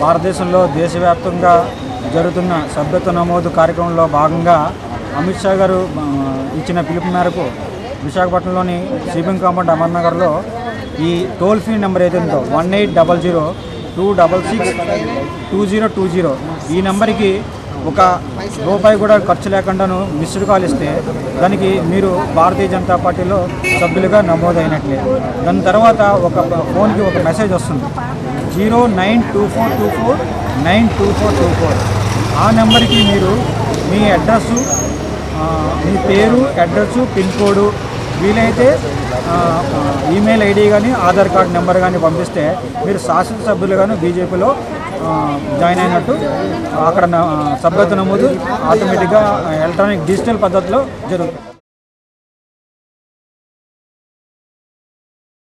భారతదేశంలో దేశవ్యాప్తంగా జరుగుతున్న సభ్యత్వ నమోదు కార్యక్రమంలో భాగంగా అమిత్ షా గారు ఇచ్చిన పిలుపు మేరకు విశాఖపట్నంలోని సిబింగ్ కాంపౌండ్ అమర్నగర్లో ఈ toll free number ఏదైందో one eight double zero two double six two zero two zero. ఈ నెంబర్కి ఒక రూపాయి కూడా ఖర్చు లేకుండాను మిస్డ్ కాల్ ఇస్తే దానికి మీరు భారతీయ జనతా పార్టీలో సభ్యులుగా నమోదైనట్లే. దాని తర్వాత ఒక ఫోన్కి ఒక మెసేజ్ వస్తుంది. Zero nine two four two four nine two four two four. ఆ నెంబర్కి మీరు మీ అడ్రస్సు మీ పేరు అడ్రస్సు పిన్ కోడ్ వీలైతే ఈమెయిల్ ఐడి కానీ ఆధార్ కార్డ్ నెంబర్ కానీ పంపిస్తే మీరు శాసనసభ్యులుగాను బీజేపీలో జాయిన్ అయినట్టు అక్కడ సభ్యత నమోదు ఆటోమేటిక్గా ఎలక్ట్రానిక్ డిజిటల్ పద్ధతిలో జరుగుతుంది.